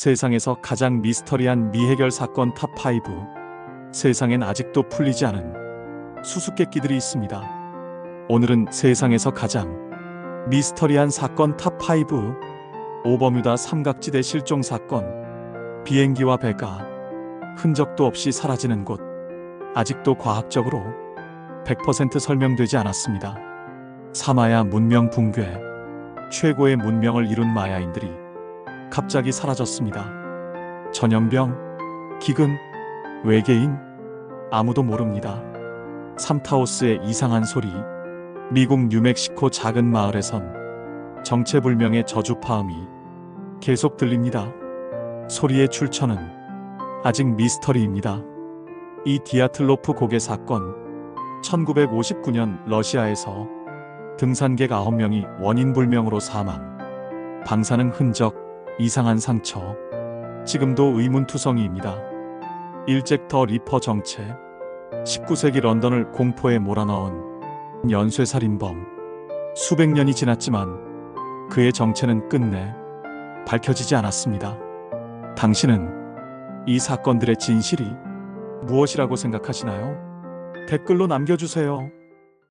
세상에서 가장 미스터리한 미해결 사건 탑5. 세상엔 아직도 풀리지 않은 수수께끼들이 있습니다. 오늘은 세상에서 가장 미스터리한 사건 탑5. 오버뮤다 삼각지대 실종 사건. 비행기와 배가 흔적도 없이 사라지는 곳. 아직도 과학적으로 100% 설명되지 않았습니다. 사마야 문명 붕괴. 최고의 문명을 이룬 마야인들이 갑자기 사라졌습니다. 전염병, 기근, 외계인, 아무도 모릅니다. 삼타오스의 이상한 소리, 미국 뉴멕시코 작은 마을에선 정체불명의 저주파음이 계속 들립니다. 소리의 출처는 아직 미스터리입니다. 이 디아틀로프 고개 사건, 1959년 러시아에서 등산객 9명이 원인 불명으로 사망, 방사능 흔적, 이상한 상처, 지금도 의문투성이입니다. 일잭 더 리퍼 정체, 19세기 런던을 공포에 몰아넣은 연쇄살인범, 수백 년이 지났지만 그의 정체는 끝내 밝혀지지 않았습니다. 당신은 이 사건들의 진실이 무엇이라고 생각하시나요? 댓글로 남겨주세요.